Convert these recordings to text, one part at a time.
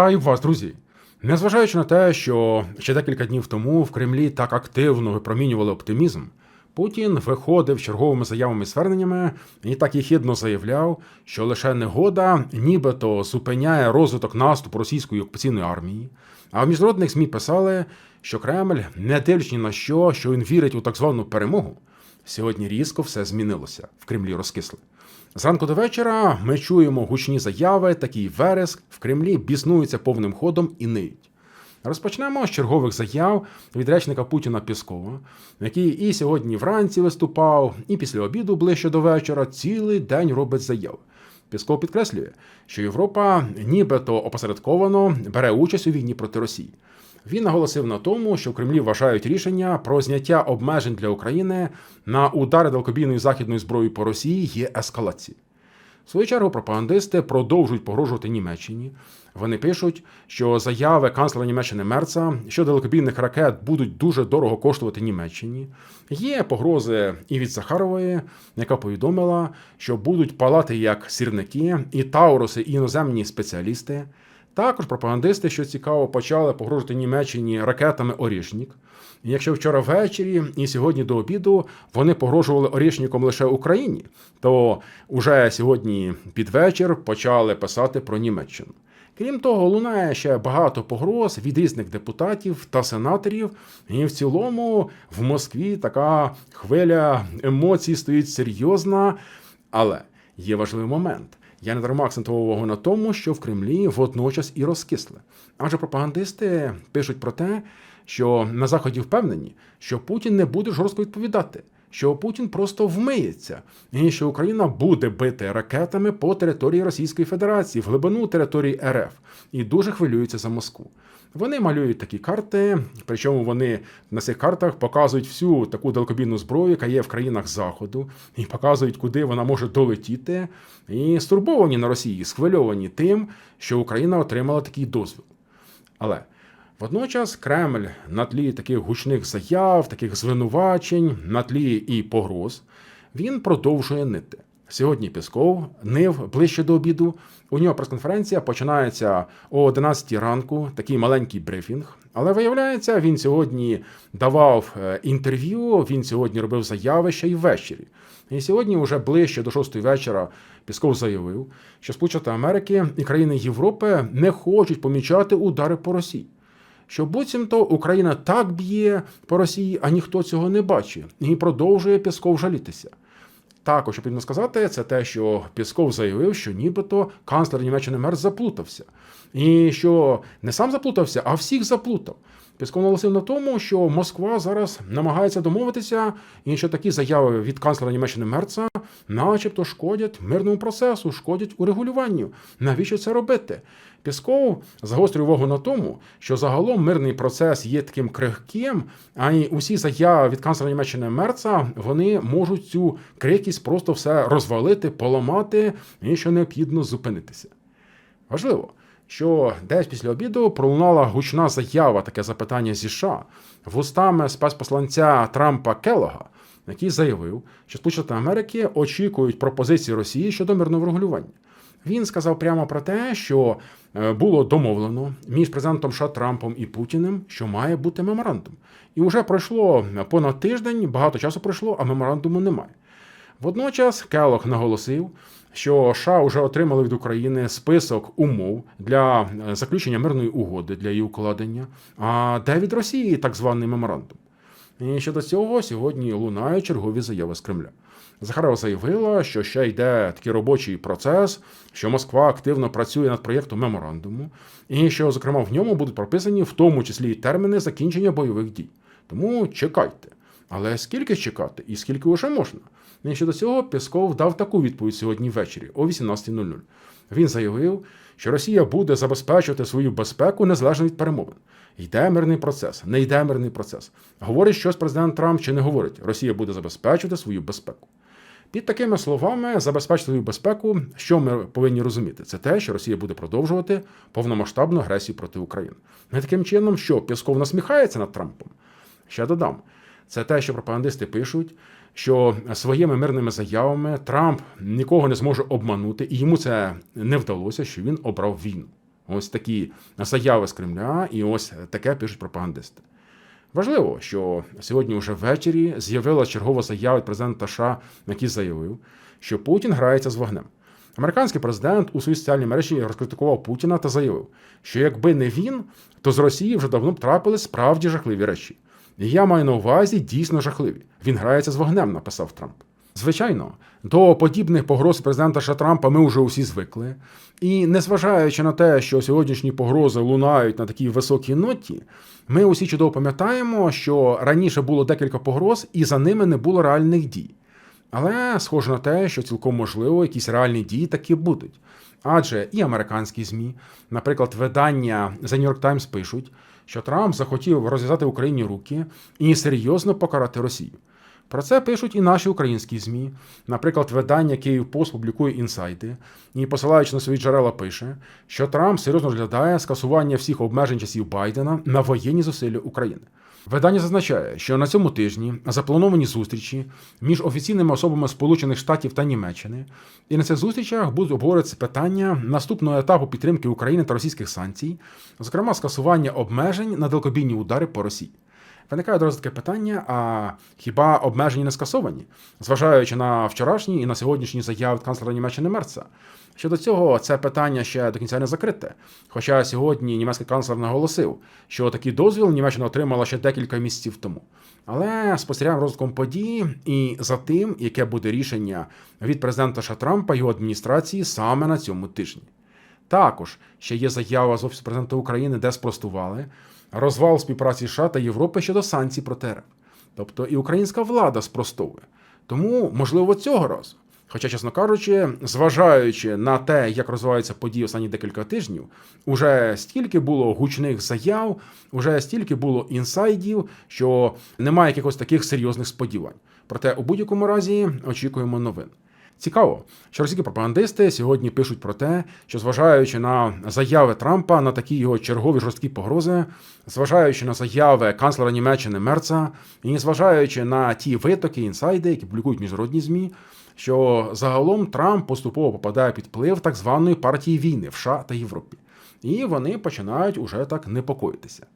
Вітаю вас, друзі! Незважаючи на те, що ще декілька днів тому в Кремлі так активно випромінювали оптимізм, Путін виходив черговими заявами і зверненнями і так єхідно заявляв, що лише негода нібито зупиняє розвиток наступу російської окупаційної армії. А в міжнародних ЗМІ писали, що Кремль, не дивлячись на що, що він вірить у так звану перемогу, сьогодні різко все змінилося в Кремлі розкисли. Зранку до вечора ми чуємо гучні заяви, такий вереск в Кремлі біснуються повним ходом і ниють. Розпочнемо з чергових заяв від речника Путіна Піскова, який і сьогодні вранці виступав, і після обіду ближче до вечора цілий день робить заяви. Пісков підкреслює, що Європа нібито опосередковано бере участь у війні проти Росії. Він наголосив на тому, що в Кремлі вважають рішення про зняття обмежень для України на удари далекобійною західною зброєю по Росії є ескалацією. В свою чергу пропагандисти продовжують погрожувати Німеччині. Вони пишуть, що заяви канцлера Німеччини Мерца щодо далекобійних ракет будуть дуже дорого коштувати Німеччині. Є погрози і від Захарової, яка повідомила, що будуть палати як сірники, і тауруси, і іноземні спеціалісти. Також пропагандисти, що цікаво, почали погрожувати Німеччині ракетами Орішнік. Якщо вчора ввечері і сьогодні до обіду вони погрожували Орішніком лише Україні, то уже сьогодні під вечір почали писати про Німеччину. Крім того, лунає ще багато погроз від різних депутатів та сенаторів, і в цілому в Москві така хвиля емоцій стоїть серйозна. Але є важливий момент. Я не дарма акцентував увагу на тому, що в Кремлі водночас і розкисли. Адже пропагандисти пишуть про те, що на заході впевнені, що Путін не буде жорстко відповідати, що Путін просто вмиється, і що Україна буде бити ракетами по території Російської Федерації, в глибину території РФ, і дуже хвилюються за Москву. Вони малюють такі карти, причому вони на цих картах показують всю таку далекобійну зброю, яка є в країнах Заходу, і показують, куди вона може долетіти. І стурбовані на Росії, схвильовані тим, що Україна отримала такий дозвіл. Але водночас Кремль на тлі таких гучних заяв, таких звинувачень, на тлі і погроз, він продовжує нити. Сьогодні Пісков нив ближче до обіду. У нього прес-конференція починається о 11 ранку, такий маленький брифінг. Але виявляється, він сьогодні давав е, інтерв'ю, він сьогодні робив заяви ще й ввечері. І сьогодні, вже ближче до 6 вечора, Пісков заявив, що Сполучені Америки і країни Європи не хочуть помічати удари по Росії. Що буцімто Україна так б'є по Росії, а ніхто цього не бачить, і продовжує Пісков жалітися. Також потрібно сказати, це те, що Пісков заявив, що нібито канцлер Німеччини Мерц заплутався. І що не сам заплутався, а всіх заплутав. Пісков наголосив на тому, що Москва зараз намагається домовитися, і що такі заяви від канцлера Німеччини Мерца, начебто, шкодять мирному процесу, шкодять урегулюванню. Навіщо це робити? Пісков загострює увагу на тому, що загалом мирний процес є таким крихким, а й усі заяви від канцлера Німеччини Мерца вони можуть цю крихкість просто все розвалити, поламати і що необхідно зупинитися. Важливо що десь після обіду пролунала гучна заява, таке запитання зі США вустами спецпосланця Трампа Келога, який заявив, що Сполучені Америки очікують пропозиції Росії щодо мирного врегулювання. Він сказав прямо про те, що е, було домовлено між президентом США Трампом і Путіним, що має бути меморандум. І вже пройшло понад тиждень, багато часу пройшло, а меморандуму немає. Водночас Келох наголосив, що США вже отримали від України список умов для е, заключення мирної угоди для її укладення, а де від Росії так званий меморандум. І щодо цього сьогодні лунають чергові заяви з Кремля. Захарова заявила, що ще йде такий робочий процес, що Москва активно працює над проєктом меморандуму, і що, зокрема, в ньому будуть прописані в тому числі і терміни закінчення бойових дій. Тому чекайте. Але скільки чекати і скільки вже можна? І щодо цього Песков дав таку відповідь сьогодні ввечері о 18.00. Він заявив, що Росія буде забезпечувати свою безпеку незалежно від перемовин. Йде мирний процес, не йде мирний процес. Говорить щось президент Трамп чи не говорить. Росія буде забезпечувати свою безпеку. Під такими словами, забезпечити свою безпеку, що ми повинні розуміти, це те, що Росія буде продовжувати повномасштабну агресію проти України. Не таким чином, що Пісков насміхається над Трампом. Ще додам, це те, що пропагандисти пишуть, що своїми мирними заявами Трамп нікого не зможе обманути, і йому це не вдалося, що він обрав війну. Ось такі заяви з Кремля, і ось таке пишуть пропагандисти. Важливо, що сьогодні вже ввечері з'явилася чергова заява від президента США, який заявив, що Путін грається з вогнем. Американський президент у своїй соціальній мережі розкритикував Путіна та заявив, що якби не він, то з Росії вже давно б трапили справді жахливі речі. Я маю на увазі дійсно жахливі. Він грається з вогнем, написав Трамп. Звичайно, до подібних погроз президента США Трампа ми вже усі звикли. І незважаючи на те, що сьогоднішні погрози лунають на такій високій ноті, ми усі чудово пам'ятаємо, що раніше було декілька погроз, і за ними не було реальних дій. Але схоже на те, що цілком можливо якісь реальні дії таки будуть. Адже і американські ЗМІ, наприклад, видання The New York Times пишуть, що Трамп захотів розв'язати Україні руки і серйозно покарати Росію. Про це пишуть і наші українські ЗМІ. Наприклад, видання Київ Пост публікує інсайти і, посилаючи на свої джерела, пише, що Трамп серйозно розглядає скасування всіх обмежень часів Байдена на воєнні зусилля України. Видання зазначає, що на цьому тижні заплановані зустрічі між офіційними особами Сполучених Штатів та Німеччини, і на цих зустрічах будуть обговорюватися питання наступного етапу підтримки України та російських санкцій, зокрема скасування обмежень на далекобійні удари по Росії. Виникає одразу таке питання: а хіба обмеження не скасовані, зважаючи на вчорашні і на сьогоднішні заяви канцлера Німеччини Мерца? Щодо цього, це питання ще до кінця не закрите. Хоча сьогодні німецький канцлер наголосив, що такий дозвіл Німеччина отримала ще декілька місяців тому. Але спостерігаємо розвитком подій і за тим, яке буде рішення від президента США Трампа його адміністрації саме на цьому тижні. Також ще є заява з офісу президента України, де спростували розвал співпраці США та Європи щодо санкцій проти РФ. Тобто і українська влада спростовує. Тому, можливо, цього разу. Хоча, чесно кажучи, зважаючи на те, як розвиваються події останні декілька тижнів, уже стільки було гучних заяв, уже стільки було інсайдів, що немає якихось таких серйозних сподівань. Проте у будь-якому разі очікуємо новин. Цікаво, що російські пропагандисти сьогодні пишуть про те, що зважаючи на заяви Трампа на такі його чергові жорсткі погрози, зважаючи на заяви канцлера Німеччини Мерца, і зважаючи на ті витоки, інсайди, які публікують міжнародні змі, що загалом Трамп поступово попадає під вплив так званої партії війни в США та Європі, і вони починають уже так непокоїтися.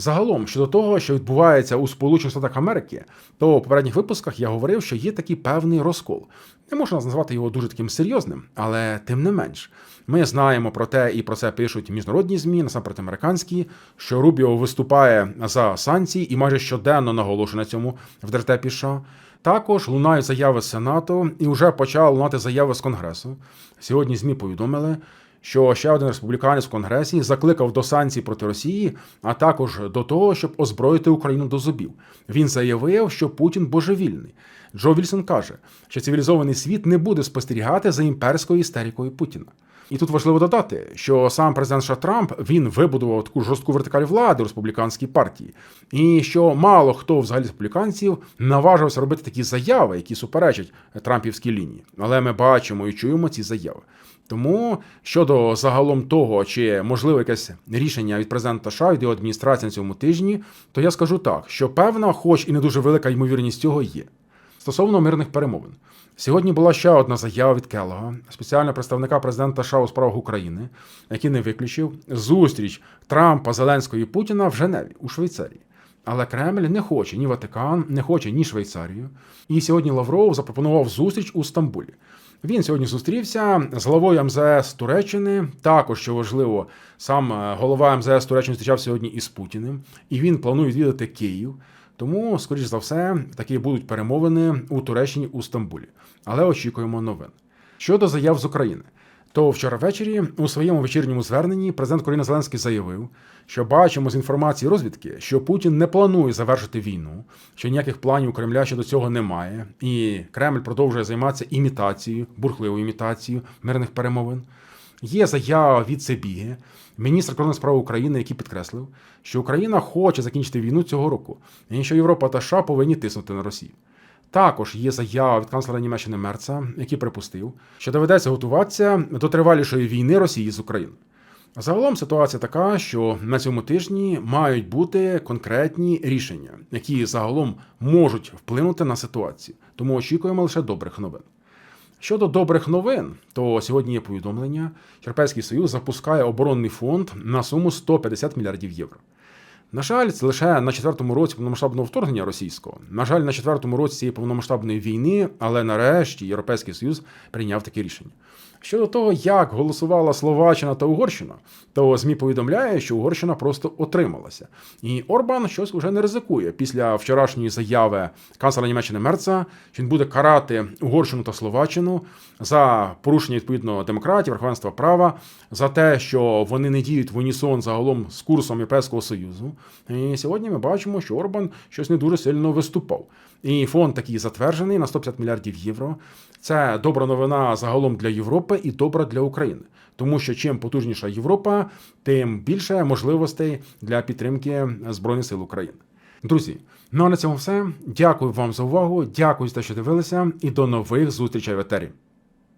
Загалом, щодо того, що відбувається у Сполучених Штатах Америки, то у попередніх випусках я говорив, що є такий певний розкол. Не можна назвати його дуже таким серйозним, але тим не менш, ми знаємо про те, і про це пишуть міжнародні змі, насамперед американські, що Рубіо виступає за санкції і майже щоденно наголошує на цьому в дертепі США. Також лунають заяви з Сенату і вже почали лунати заяви з Конгресу. Сьогодні ЗМІ повідомили, що ще один республіканець в Конгресі закликав до санкцій проти Росії, а також до того, щоб озброїти Україну до зубів. Він заявив, що Путін божевільний. Джо Вільсон каже, що цивілізований світ не буде спостерігати за імперською істерикою Путіна. І тут важливо додати, що сам президент США Трамп він вибудував таку жорстку вертикаль влади республіканській партії, і що мало хто взагалі республіканців наважився робити такі заяви, які суперечать Трампівській лінії. Але ми бачимо і чуємо ці заяви. Тому щодо загалом того, чи можливо якесь рішення від президента США від його адміністрації на цьому тижні, то я скажу так, що певна, хоч і не дуже велика ймовірність цього є. Стосовно мирних перемовин, сьогодні була ще одна заява від Келлога, спеціального представника президента США у справах України, який не виключив зустріч Трампа, Зеленського і Путіна в Женеві у Швейцарії. Але Кремль не хоче ні Ватикан, не хоче ні Швейцарію. І сьогодні Лавров запропонував зустріч у Стамбулі. Він сьогодні зустрівся з главою МЗС Туреччини. Також що важливо, сам е, голова МЗС Туреччини зустрічав сьогодні із Путіним, і він планує відвідати Київ. Тому, скоріш за все, такі будуть перемовини у Туреччині у Стамбулі. Але очікуємо новин. Щодо заяв з України. То вчора ввечері у своєму вечірньому зверненні президент Коріна Зеленський заявив, що бачимо з інформації розвідки, що Путін не планує завершити війну, що ніяких планів у Кремля щодо цього немає, і Кремль продовжує займатися імітацією, бурхливою імітацією мирних перемовин. Є заява від Себіги, міністра кордонних справ України, який підкреслив, що Україна хоче закінчити війну цього року, і що Європа та США повинні тиснути на Росію. Також є заява від канцлера Німеччини Мерца, який припустив, що доведеться готуватися до тривалішої війни Росії з Україною. Загалом ситуація така, що на цьому тижні мають бути конкретні рішення, які загалом можуть вплинути на ситуацію. Тому очікуємо лише добрих новин. Щодо добрих новин, то сьогодні є повідомлення, Європейський Союз запускає оборонний фонд на суму 150 мільярдів євро. На жаль, це лише на четвертому році повномасштабного вторгнення російського. На жаль, на четвертому році цієї повномасштабної війни, але нарешті Європейський Союз прийняв таке рішення. Щодо того, як голосувала Словаччина та Угорщина, то ЗМІ повідомляє, що Угорщина просто отрималася. І Орбан щось уже не ризикує після вчорашньої заяви канцлера Німеччини Мерца, що він буде карати Угорщину та Словаччину за порушення відповідно демократії, верховенства права, за те, що вони не діють в унісон загалом з курсом Європейського Союзу. І сьогодні ми бачимо, що Орбан щось не дуже сильно виступав. І фонд такий затверджений на 150 мільярдів євро. Це добра новина загалом для Європи і добра для України. Тому що чим потужніша Європа, тим більше можливостей для підтримки Збройних сил України. Друзі, ну а на цьому все. Дякую вам за увагу. Дякую за те, що дивилися, і до нових зустрічей в етері.